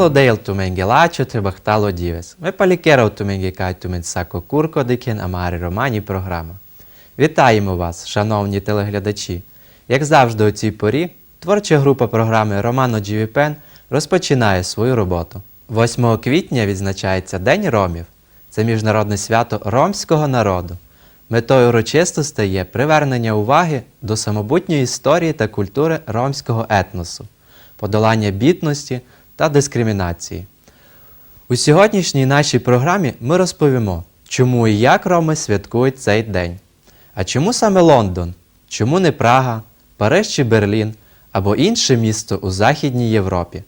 Delo deil tu mengelacio trebachtallo dives. Me paliquero tu mengecai tu mensaco curco diken амари романі програма. Вітаємо вас, шановні телеглядачі! Як завжди у цій порі, творча група програми Романо GVPN розпочинає свою роботу. 8 квітня відзначається День Ромів. Це міжнародне свято ромського народу. Метою урочисто стає привернення уваги до самобутньої історії та культури ромського етносу, подолання бідності та дискримінації. У сьогоднішній нашій програмі ми розповімо, чому і як роми святкують цей день. А чому саме Лондон? Чому не Прага, Париж чи Берлін або інше місто у Західній Європі?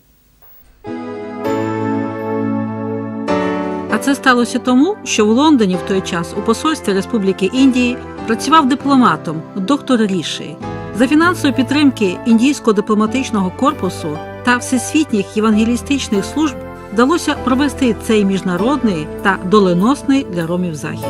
А це сталося тому, що в Лондоні в той час у посольстві Республіки Індії працював дипломатом доктор Ріші. За фінансової підтримки індійського дипломатичного корпусу та всесвітніх євангелістичних служб вдалося провести цей міжнародний та доленосний для ромів захід.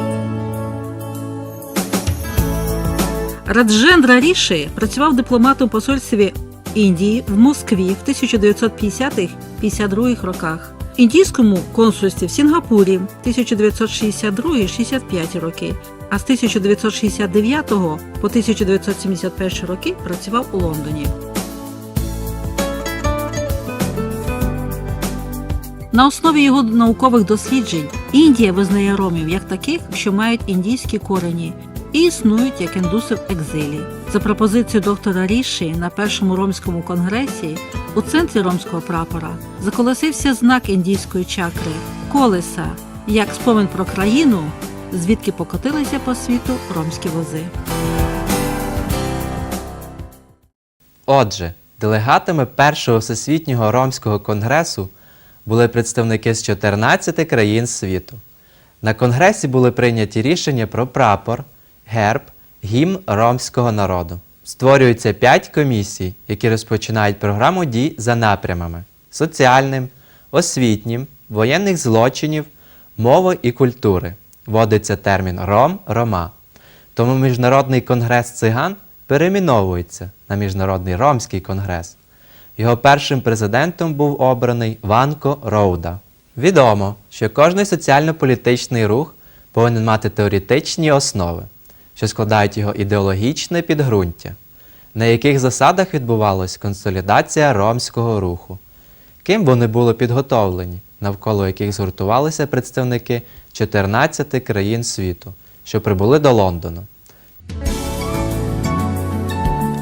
Раджендра Ріші працював дипломатом посольстві Індії в Москві в 1950-52 роках, індійському консульстві в Сінгапурі 1962-65 роки, а з 1969 по 1971 роки працював у Лондоні. На основі його наукових досліджень Індія визнає ромів як таких, що мають індійські корені і існують як індуси в екзилі. За пропозицією доктора Ріші на першому ромському конгресі у центрі ромського прапора заколосився знак індійської чакри колеса, як спомин про країну, звідки покотилися по світу ромські вози. Отже, делегатами першого всесвітнього ромського конгресу були представники з 14 країн світу. На конгресі були прийняті рішення про прапор, герб, гімн ромського народу. Створюються п'ять комісій, які розпочинають програму дій за напрямами: соціальним, освітнім, воєнних злочинів, мови і культури. Вводиться термін ром рома. Тому Міжнародний конгрес циган перейменовується на Міжнародний ромський конгрес. Його першим президентом був обраний Ванко Роуда. Відомо, що кожний соціально-політичний рух повинен мати теоретичні основи, що складають його ідеологічне підґрунтя, на яких засадах відбувалась консолідація ромського руху, ким вони були підготовлені, навколо яких згуртувалися представники 14 країн світу, що прибули до Лондону.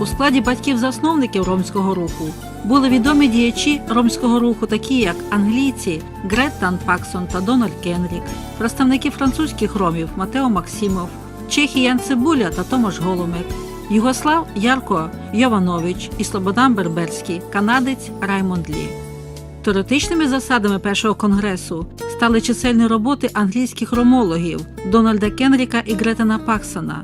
У складі батьків-засновників ромського руху були відомі діячі ромського руху, такі як англійці Греттан Паксон та Дональд Кенрік, представники французьких ромів Матео Максимов, чехи Ян Цибуля та Томаш Голумек, Югослав Ярко Йованович і Слободан Берберський, канадець Раймонд Лі. Теоретичними засадами першого конгресу стали чисельні роботи англійських ромологів Дональда Кенріка і Гретена Паксона.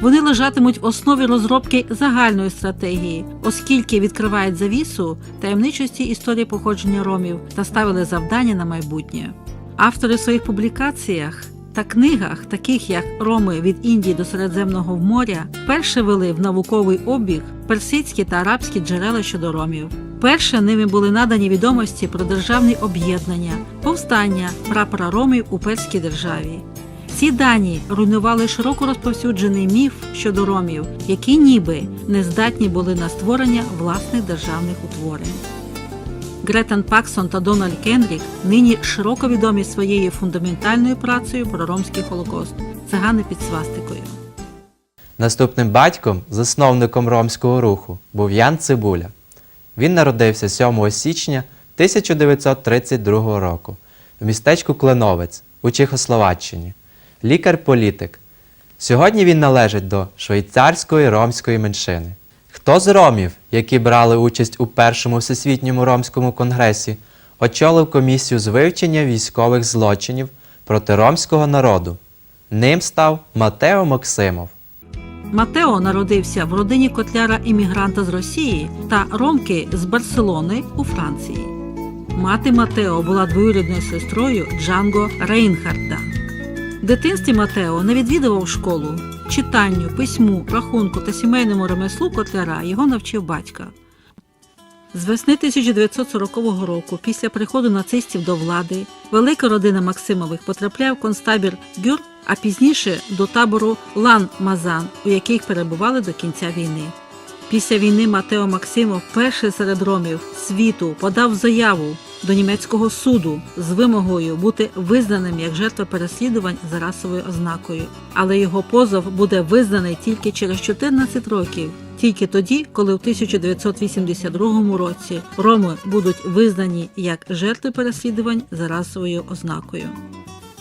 Вони лежатимуть в основі розробки загальної стратегії, оскільки відкривають завісу таємничості історії походження ромів та ставили завдання на майбутнє. Автори в своїх публікаціях та книгах, таких як Роми від Індії до Середземного моря, перше вели в науковий обіг персидські та арабські джерела щодо ромів. Перше ними були надані відомості про державні об'єднання, повстання прапора ромів у перській державі. Ці дані руйнували широко розповсюджений міф щодо ромів, які ніби не здатні були на створення власних державних утворень. Гретен Паксон та Дональд Кенрік нині широко відомі своєю фундаментальною працею про ромський холокост цигани під свастикою. Наступним батьком, засновником ромського руху, був Ян Цибуля. Він народився 7 січня 1932 року в містечку Кленовець у Чехословаччині. Лікар-політик. Сьогодні він належить до швейцарської ромської меншини. Хто з ромів, які брали участь у першому всесвітньому ромському конгресі, очолив комісію з вивчення військових злочинів проти ромського народу? Ним став Матео Максимов. Матео народився в родині котляра-іммігранта з Росії та ромки з Барселони у Франції. Мати Матео була двоюрідною сестрою Джанго Рейнхарда. Дитинстві Матео не відвідував школу. Читанню, письму, рахунку та сімейному ремеслу котляра його навчив батька. З весни 1940 року, після приходу нацистів до влади, велика родина Максимових потрапляє в концтабір Гюр, а пізніше до табору Лан Мазан, у яких перебували до кінця війни. Після війни Матео Максимов, перший серед ромів світу, подав заяву до німецького суду з вимогою бути визнаним як жертва переслідувань за расовою ознакою. Але його позов буде визнаний тільки через 14 років, тільки тоді, коли в 1982 році роми будуть визнані як жертви переслідувань за расовою ознакою.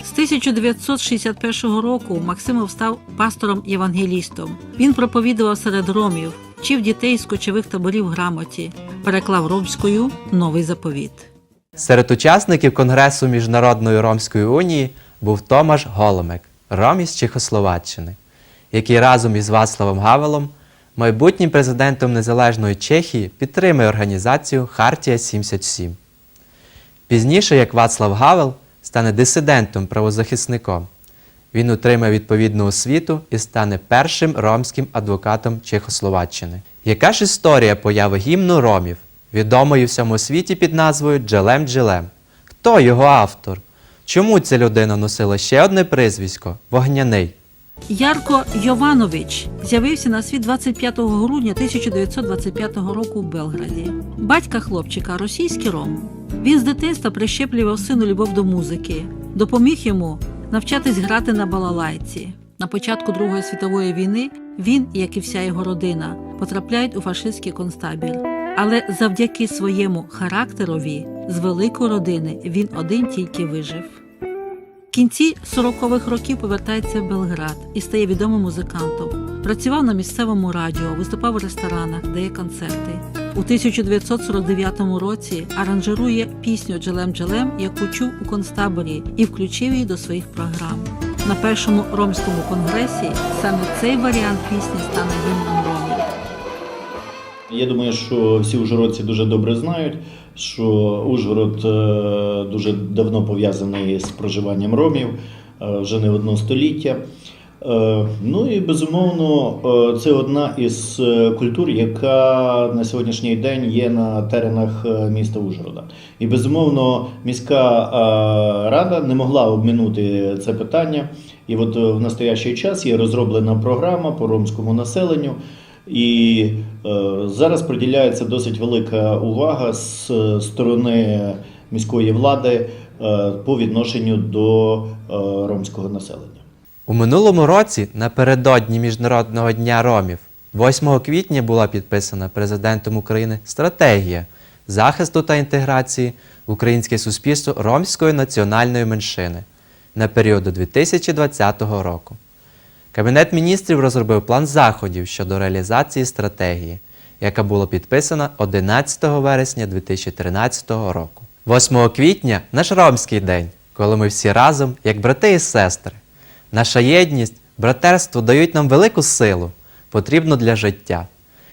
З 1961 року Максимов став пастором-євангелістом. Він проповідував серед ромів, вчив дітей з кочових таборів грамоті, переклав ромською новий заповіт. Серед учасників Конгресу Міжнародної Ромської унії був Томаш Голомек, ром із Чехословаччини, який разом із Вацлавом Гавелом, майбутнім президентом Незалежної Чехії, підтримує організацію Хартія 77. Пізніше, як Вацлав Гавел, стане дисидентом-правозахисником. Він отримає відповідну освіту і стане першим ромським адвокатом Чехословаччини. Яка ж історія появи гімну ромів, відомої в всьому світі під назвою Джелем Джелем? Хто його автор? Чому ця людина носила ще одне прізвисько Вогняний? Ярко Йованович з'явився на світ 25 грудня 1925 року в Белграді. Батька хлопчика російський ром. Він з дитинства прищеплював сину любов до музики, допоміг йому навчатись грати на балалайці. На початку Другої світової війни він, як і вся його родина, потрапляють у фашистський концтабір. Але завдяки своєму характерові з великої родини він один тільки вижив. В кінці 40-х років повертається в Белград і стає відомим музикантом. Працював на місцевому радіо, виступав у ресторанах, дає концерти. У 1949 році аранжирує пісню Джелем Джелем, яку чув у концтаборі, і включив її до своїх програм. На першому ромському конгресі саме цей варіант пісні стане гімном. Я думаю, що всі ужгородці дуже добре знають, що Ужгород е, дуже давно пов'язаний з проживанням ромів, е, вже не одно століття. Е, Ну і безумовно, це одна із культур, яка на сьогоднішній день є на теренах міста Ужгорода. І безумовно, міська рада не могла обминути це питання. І от в настоящий час є розроблена програма по ромському населенню. І е, зараз приділяється досить велика увага з е, сторони міської влади е, по відношенню до ромського населення. У минулому році, напередодні Міжнародного дня ромів, 8 квітня була підписана президентом України стратегія захисту та інтеграції в українське суспільство ромської національної меншини на період до 2020 року. Кабінет міністрів розробив план заходів щодо реалізації стратегії, яка була підписана 11 вересня 2013 року. 8 квітня наш ромський день, коли ми всі разом, як брати і сестри. Наша єдність, братерство дають нам велику силу, потрібну для життя.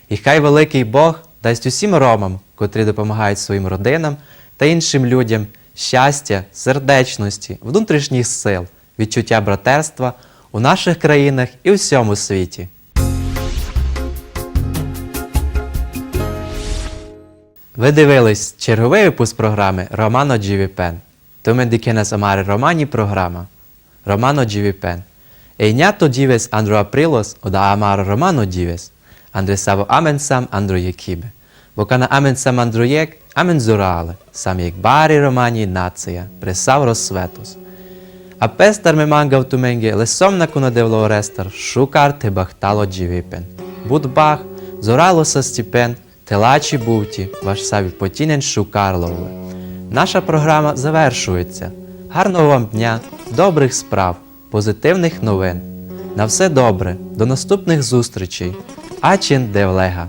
І хай великий Бог дасть усім ромам, котрі допомагають своїм родинам та іншим людям щастя, сердечності, внутрішніх сил, відчуття братерства у наших країнах і у всьому світі. Ви дивились черговий випуск програми Романо Джівіпен. Туме дікенес амари романі програма. Романо Джівіпен. Ейнято дівес андро априлос ода амаро романо дівес. Андре саво амен сам андро єкібе. Бокана амен сам андро єк, амен зурале. Сам єк барі романі нація, пресав розсветос. A pestar me manga tumenge lesom na kuna devlo restar шукар те бахтало джівіпен. Буд бах, зорало са стіпен, телачі бувті, ваш саві потінен шукарлове. Наша програма завершується. Гарного вам дня, добрих справ, позитивних новин. На все добре, до наступних зустрічей. Ачин Девлега.